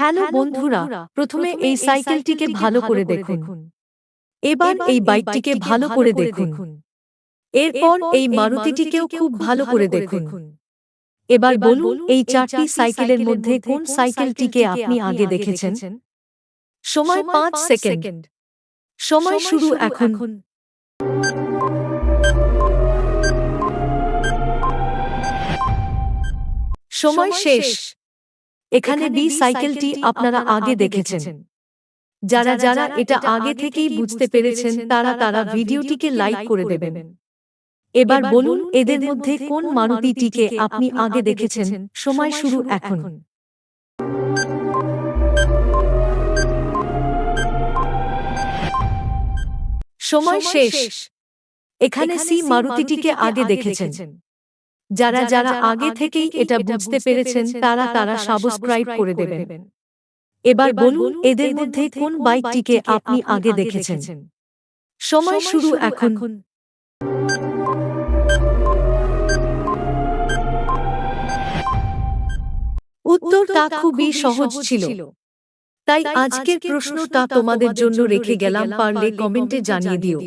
Hello বন্ধুরা প্রথমে এই সাইকেলটিকে ভালো করে দেখুন। এবার এই বাইকটিকে ভালো করে দেখুন। এরপর এই মারুতিটিকেও খুব ভালো করে দেখুন। এবার বলুন এই চারটি সাইকেলের মধ্যে কোন সাইকেলটিকে আপনি আগে দেখেছেন? সময় পাঁচ সেকেন্ড। সময় শুরু এখন। সময় শেষ। এখানে বি সাইকেলটি আপনারা আগে দেখেছেন। যারা যারা এটা আগে থেকেই বুঝতে পেরেছেন তারা তারা ভিডিওটিকে লাইক করে দেবেন। এবার বলুন এদের মধ্যে কোন মারুতিটিকে আপনি আগে দেখেছেন? সময় শুরু এখন। সময় শেষ। এখানে সি মারুতিটিকে আগে দেখেছেন। যারা যারা আগে থেকেই এটা বুঝতে পেরেছেন তারা তারা সাবস্ক্রাইব করে দেবেন। এবার বলুন এদের মধ্যে কোন বাইকটিকে আপনি আগে দেখেছেন? সময় শুরু এখন। উত্তরটা খুবই সহজ ছিল। তাই আজকের প্রশ্নটা তোমাদের জন্য রেখে গেলাম পারলে কমেন্টে জানিয়ে দিও।